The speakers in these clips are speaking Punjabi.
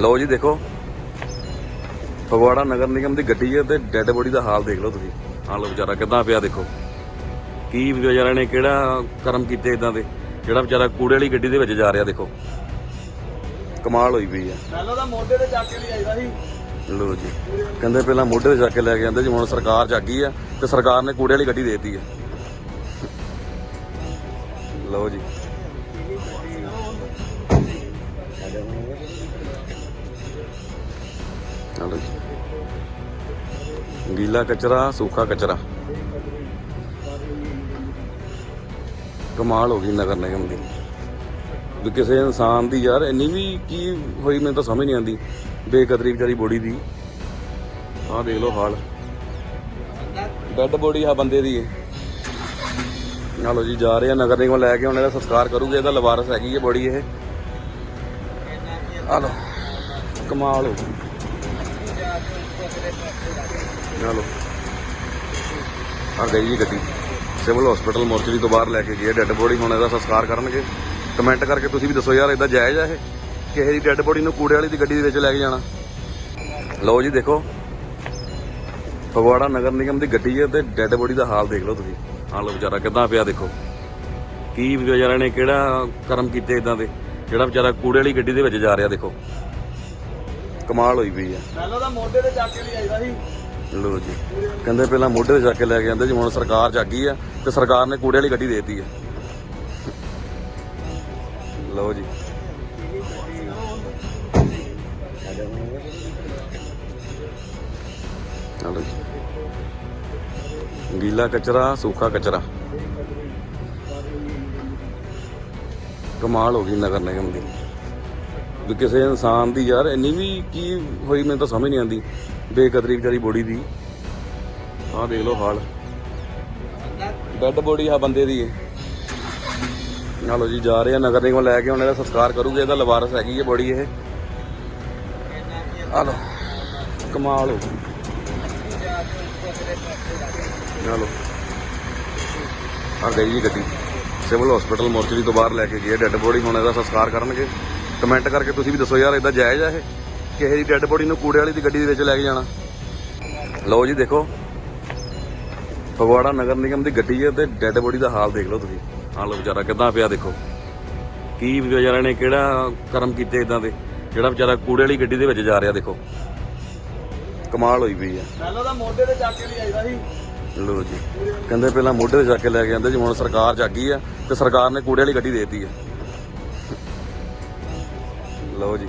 ਲਓ ਜੀ ਦੇਖੋ। ਫਗਵਾੜਾ ਨਗਰ ਨਿਗਮ ਦੀ ਗੱਡੀ ਹੈ ਤੇ ਡੈੱਡ ਬੋਡੀ ਦਾ ਹਾਲ ਦੇਖ ਲਓ ਤੁਸੀਂ। ਹਾਲ ਵਿਚਾਰਾ ਕਿੱਦਾਂ ਪਿਆ ਦੇਖੋ। ਕੀ ਵਿਚਾਰਿਆਂ ਨੇ ਕਿਹੜਾ ਕਰਮ ਕੀਤੇ ਇਦਾਂ ਦੇ? ਜਿਹੜਾ ਵਿਚਾਰਾ ਕੂੜੇ ਵਾਲੀ ਗੱਡੀ ਦੇ ਵਿੱਚ ਜਾ ਰਿਹਾ ਦੇਖੋ। ਕਮਾਲ ਹੋਈ ਪਈ ਆ। ਪਹਿਲਾਂ ਤਾਂ ਮੋਢੇ ਤੇ ਚੱਕ ਕੇ ਲਈ ਆਈਦਾ ਸੀ। ਲਓ ਜੀ। ਕਹਿੰਦੇ ਪਹਿਲਾਂ ਮੋਢੇ ਤੇ ਚੱਕ ਕੇ ਲੈ ਕੇ ਜਾਂਦੇ ਜੀ ਹੁਣ ਸਰਕਾਰ ਜਾਗੀ ਆ ਤੇ ਸਰਕਾਰ ਨੇ ਕੂੜੇ ਵਾਲੀ ਗੱਡੀ ਦੇ ਦਿੱਤੀ ਆ। ਲਓ ਜੀ। ਚਲੋ ਜੀ ਗੀਲਾ ਕਚਰਾ, ਸੂਖਾ ਕਚਰਾ। ਕਮਾਲ ਹੋ ਗਈ ਨਗਰ ਨਿਗਮ ਦੀ। ਵੀ ਕਿਸੇ ਇਨਸਾਨ ਦੀ ਯਾਰ ਇੰਨੀ ਵੀ ਕੀ ਹੋਈ ਮੈਨੂੰ ਤਾਂ ਸਮਝ ਨਹੀਂ ਆਉਂਦੀ। ਬੇਕਦਰੀ ਵਿਚਾਰੀ ਬੋਡੀ ਦੀ। ਆਹ ਦੇਖ ਲਓ ਹਾਲ। ਡੈੱਡ ਬੋਡੀ ਆ ਬੰਦੇ ਦੀ ਹੈ ਨਾਲੋ ਜੀ, ਜਾ ਰਹੇ ਆ ਨਗਰ ਨਿਗਮ ਲੈ ਕੇ, ਹੁਣ ਇਹਦਾ ਸੰਸਕਾਰ ਕਰੂਗੇ। ਇਹਦਾ ਲਵਾਰਸ ਹੈਗੀ ਹੈ ਬੋਡੀ ਇਹ। ਆ ਲਓ, ਕਮਾਲ ਹੋ ਗਈ। ਚਲੋ ਆ ਗਈ ਜੀ ਗੱਡੀ। ਸਿਵਲ ਹਸਪੀਟਲ ਮੋਰਚਰੀ ਤੋਂ ਬਾਹਰ ਲੈ ਕੇ ਗਏ ਡੈੱਡ ਬੋਡੀ ਹੁਣ ਇਹਦਾ ਸੰਸਕਾਰ ਕਰਨਗੇ। ਕਮੈਂਟ ਕਰਕੇ ਤੁਸੀਂ ਵੀ ਦੱਸੋ ਯਾਰ ਇਦਾਂ ਜਾਇਜ਼ ਆ ਇਹ? ਕਿਸੇ ਦੀ ਡੈੱਡ ਬੋਡੀ ਨੂੰ ਕੂੜੇ ਵਾਲੀ ਦੀ ਗੱਡੀ ਦੇ ਵਿੱਚ ਲੈ ਕੇ ਜਾਣਾ। ਲਓ ਜੀ ਦੇਖੋ। ਫਗਵਾੜਾ ਨਗਰ ਨਿਗਮ ਦੀ ਗੱਡੀ ਹੈ ਤੇ ਡੈੱਡ ਬੋਡੀ ਦਾ ਹਾਲ ਦੇਖ ਲਓ ਤੁਸੀਂ। ਹਾਲ ਲਓ ਵਿਚਾਰਾ ਕਿੱਦਾਂ ਪਿਆ ਦੇਖੋ। ਕੀ ਵਿਚਾਰਿਆਂ ਨੇ ਕਿਹੜਾ ਕਰਮ ਕੀਤੇ ਇਦਾਂ ਦੇ? ਜਿਹੜਾ ਵਿਚਾਰਾ ਕੂੜੇ ਵਾਲੀ ਗੱਡੀ ਦੇ ਵਿੱਚ ਜਾ ਰਿਹਾ ਦੇਖੋ। ਕਮਾਲ ਹੋਈ ਪਈ ਆ। ਪਹਿਲਾਂ ਤਾਂ ਮੋਢੇ ਤੇ ਚੱਕ ਕੇ ਲਈ ਆਈਦਾ ਸੀ। ਲੋ ਜੀ। ਕਹਿੰਦੇ ਪਹਿਲਾਂ ਮੋਢੇ ਤੇ ਚੱਕ ਕੇ ਲੈ ਕੇ ਜਾਂਦੇ ਜੀ ਹੁਣ ਸਰਕਾਰ ਜਾਗੀ ਆ ਤੇ ਸਰਕਾਰ ਨੇ ਕੂੜੇ ਵਾਲੀ ਗੱਡੀ ਦਿੱਤੀ ਆ। ਲਓ ਜੀ। ਚਲੋ ਜੀ। ਗੀਲਾ ਕਚਰਾ ਸੂਖਾ ਕਚਰਾ। ਕਮਾਲ ਹੋ ਗਈ ਨਗਰ ਨਿਗਮ ਦੀ। ਵੀ ਕਿਸੇ ਇਨਸਾਨ ਦੀ ਯਾਰ ਇੰਨੀ ਵੀ ਕੀ ਹੋਈ ਮੈਨੂੰ ਤਾਂ ਸਮਝ ਨਹੀਂ ਆਉਂਦੀ। ਬੇਕਦਰੀ ਵਿਚਾਰੀ ਬੋਡੀ ਦੀ। ਆਹ ਦੇਖ ਲਓ ਹਾਲ। ਡੈੱਡ ਬੋਡੀ ਆ ਬੰਦੇ ਦੀ ਹੈ ਨਾਲੋ ਜੀ, ਜਾ ਰਹੇ ਆ ਨਗਰ ਨਿਗਮ ਲੈ ਕੇ ਹੁਣ ਇਹਦਾ ਸੰਸਕਾਰ ਕਰੂਗੇ ਇਹਦਾ ਲਵਾਰਸ ਹੈਗੀ ਹੈ ਬੋਡੀ ਇਹ। ਆ ਲਓ, ਕਮਾਲ ਹੋ ਗਈ। ਆ ਗਈ ਜੀ ਗੱਡੀ। ਸਿਵਲ ਹਸਪੀਟਲ ਮੋਰਚਰੀ ਤੋਂ ਬਾਹਰ ਲੈ ਕੇ ਗਏ ਡੈੱਡ ਬੋਡੀ ਹੁਣ ਇਹਦਾ ਸੰਸਕਾਰ ਕਰਨਗੇ। ਕਮੈਂਟ ਕਰਕੇ ਤੁਸੀਂ ਵੀ ਦੱਸੋ ਯਾਰ ਇਦਾਂ ਜਾਇਜ਼ ਆ ਇਹ? ਕਿਸੇ ਦੀ ਡੈੱਡ ਬੋਡੀ ਨੂੰ ਕੂੜੇ ਵਾਲੀ ਦੀ ਗੱਡੀ ਦੇ ਵਿੱਚ ਲੈ ਕੇ ਜਾਣਾ। ਲਓ ਜੀ ਦੇਖੋ। ਫਗਵਾੜਾ ਨਗਰ ਨਿਗਮ ਦੀ ਗੱਡੀ ਹੈ ਤੇ ਡੈੱਡ ਬੋਡੀ ਦਾ ਹਾਲ ਦੇਖ ਲਓ ਤੁਸੀਂ। ਹਾਲ ਲਓ ਵਿਚਾਰਾ ਕਿੱਦਾਂ ਪਿਆ ਦੇਖੋ। ਕੀ ਵਿਚਾਰਿਆਂ ਨੇ ਕਿਹੜਾ ਕਰਮ ਕੀਤੇ ਇਦਾਂ ਦੇ? ਜਿਹੜਾ ਵਿਚਾਰਾ ਕੂੜੇ ਵਾਲੀ ਗੱਡੀ ਦੇ ਵਿੱਚ ਜਾ ਰਿਹਾ ਦੇਖੋ। ਕਮਾਲ ਹੋਈ ਪਈ ਆ। ਪਹਿਲਾਂ ਤਾਂ ਮੋਢੇ ਤੇ ਚੱਕ ਕੇ ਲਈ ਆਈਦਾ ਸੀ। ਲਓ ਜੀ। ਕਹਿੰਦੇ ਪਹਿਲਾਂ ਮੋਢੇ ਤੇ ਚੱਕ ਕੇ ਲੈ ਕੇ ਜਾਂਦੇ ਜੀ ਹੁਣ ਸਰਕਾਰ ਜਾਗੀ ਆ ਤੇ ਸਰਕਾਰ ਨੇ ਕੂੜੇ ਵਾਲੀ ਗੱਡੀ ਦੇ ਦਿੱਤੀ ਆ। ਲਓ ਜੀ।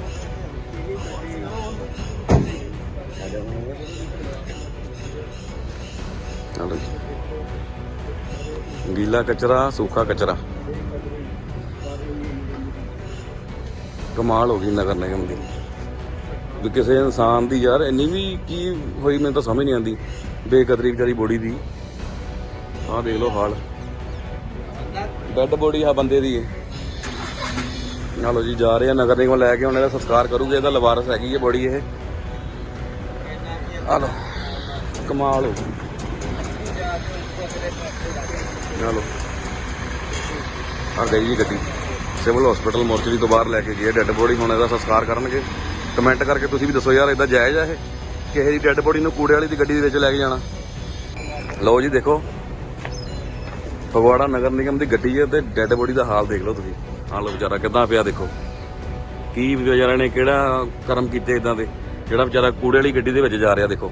ਚਲੋ ਜੀ। ਗੀਲਾ ਕਚਰਾ, ਸੂਖਾ ਕਚਰਾ। ਕਮਾਲ ਹੋ ਗਈ ਨਗਰ ਨਿਗਮ ਦੀ। ਵੀ ਕਿਸੇ ਇਨਸਾਨ ਦੀ ਯਾਰ ਇੰਨੀ ਵੀ ਕੀ ਹੋਈ ਮੈਨੂੰ ਤਾਂ ਸਮਝ ਨਹੀਂ ਆਉਂਦੀ। ਬੇਕਦਰੀ ਵਿਚਾਰੀ ਬੋਡੀ ਦੀ। ਆਹ ਦੇਖ ਲਓ ਹਾਲ। ਡੈੱਡ ਬੋਡੀ ਆ ਬੰਦੇ ਦੀ ਹੈ ਨਾਲੋ ਜੀ ਜਾ ਰਹੇ ਆ ਨਗਰ ਨਿਗਮ ਲੈ ਕੇ ਹੁਣ ਇਹਦਾ ਸੰਸਕਾਰ ਕਰੂਗੇ, ਇਹਦਾ ਲਵਾਰਸ ਹੈਗੀ ਹੈ ਬੋਡੀ ਇਹ। ਆ ਲਓ, ਕਮਾਲ ਹੋ ਗਈ। ਆ ਗਈ ਜੀ ਗੱਡੀ। ਸਿਵਲ ਹਸਪੀਟਲ ਮੋਰਚਰੀ ਤੋਂ ਬਾਹਰ ਲੈ ਕੇ ਗਏ ਡੈੱਡ ਬੋਡੀ ਹੁਣ ਇਹਦਾ ਸੰਸਕਾਰ ਕਰਨਗੇ। ਕਮੈਂਟ ਕਰਕੇ ਤੁਸੀਂ ਵੀ ਦੱਸੋ ਯਾਰ ਇਦਾਂ ਜਾਇਜ਼ ਆ ਇਹ? ਕਿਸੇ ਦੀ ਡੈੱਡ ਬੋਡੀ ਨੂੰ ਕੂੜੇ ਵਾਲੀ ਦੀ ਗੱਡੀ ਦੇ ਵਿੱਚ ਲੈ ਕੇ ਜਾਣਾ। ਲਓ ਜੀ ਦੇਖੋ, ਫਗਵਾੜਾ ਨਗਰ ਨਿਗਮ ਦੀ ਗੱਡੀ ਹੈ ਤੇ ਡੈੱਡ ਬੋਡੀ ਦਾ ਹਾਲ ਦੇਖ ਲਓ ਤੁਸੀਂ। ਹਾਲ ਵਿਚਾਰਾ ਕਿੱਦਾਂ ਪਿਆ ਦੇਖੋ। ਕੀ ਵਿਚਾਰਿਆਂ ਨੇ ਕਿਹੜਾ ਕਰਮ ਕੀਤੇ ਇਦਾਂ ਦੇ? ਜਿਹੜਾ ਵਿਚਾਰਾ ਕੂੜੇ ਵਾਲੀ ਗੱਡੀ ਦੇ ਵਿੱਚ ਜਾ ਰਿਹਾ ਦੇਖੋ।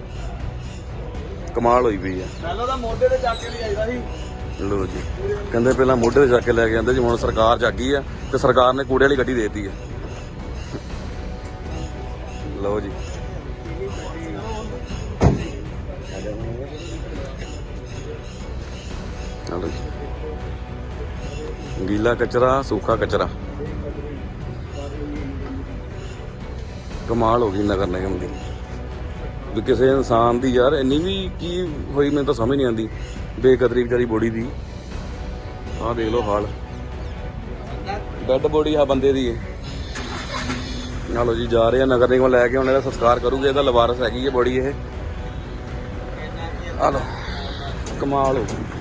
ਕਮਾਲ ਹੋਈ ਪਈ ਆ। ਪਹਿਲਾਂ ਤਾਂ ਮੋਢੇ ਤੇ ਚੱਕ ਕੇ ਸੀ। ਲਓ ਜੀ। ਕਹਿੰਦੇ ਪਹਿਲਾਂ ਮੋਢੇ ਤੇ ਚੱਕ ਕੇ ਲੈ ਕੇ ਜਾਂਦੇ ਜੀ ਹੁਣ ਸਰਕਾਰ ਜਾਗੀ ਆ ਤੇ ਸਰਕਾਰ ਨੇ ਕੂੜੇ ਵਾਲੀ ਗੱਡੀ ਦਿੱਤੀ ਆ। ਜੀ। ਚਲੋ ਜੀ। ਗੀਲਾ ਕਚਰਾ, ਸੂਖਾ ਕਚਰਾ। ਕਮਾਲ ਹੋ ਗਈ ਨਗਰ ਨਿਗਮ ਦੀ। ਵੀ ਕਿਸੇ ਇਨਸਾਨ ਦੀ ਯਾਰ ਇੰਨੀ ਵੀ ਕੀ ਹੋਈ ਮੈਨੂੰ ਤਾਂ ਸਮਝ ਨਹੀਂ ਆਉਂਦੀ। ਬੇਕਦਰੀ ਵਿਚਾਰੀ ਬੋਡੀ ਦੀ। ਆਹ ਦੇਖ ਲਓ ਹਾਲ। ਡੈੱਡ ਬੋਡੀ ਆ ਬੰਦੇ ਦੀ ਹੈ ਨਾਲੋ ਜੀ, ਜਾ ਰਹੇ ਆ ਨਗਰ ਨਿਗਮ ਲੈ ਕੇ ਉਹਨਾਂ ਦਾ ਸੰਸਕਾਰ ਕਰੂਗੇ, ਇਹਦਾ ਲਵਾਰਸ ਹੈਗੀ ਹੈ ਬੋਡੀ ਇਹ। ਆ ਲਓ, ਕਮਾਲ ਹੋ ਗਈ।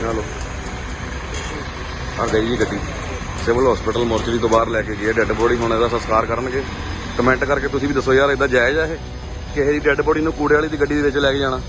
ਚਲੋ। ਆ ਗਈ ਜੀ ਗੱਡੀ। ਸਿਵਲ ਹਸਪੀਟਲ ਮੋਰਚਰੀ ਤੋਂ ਬਾਹਰ ਲੈ ਕੇ ਗਏ ਡੈੱਡ ਬੋਡੀ ਹੁਣ ਇਹਦਾ ਸੰਸਕਾਰ ਕਰਨਗੇ। ਕਮੈਂਟ ਕਰਕੇ ਤੁਸੀਂ ਵੀ ਦੱਸੋ ਯਾਰ ਇਦਾਂ ਜਾਇਜ਼ ਆ ਇਹ? ਕਿਸੇ ਦੀ ਡੈੱਡ ਬੋਡੀ ਨੂੰ ਕੂੜੇ ਵਾਲੀ ਦੀ ਗੱਡੀ ਦੇ ਵਿੱਚ ਲੈ ਕੇ ਜਾਣਾ?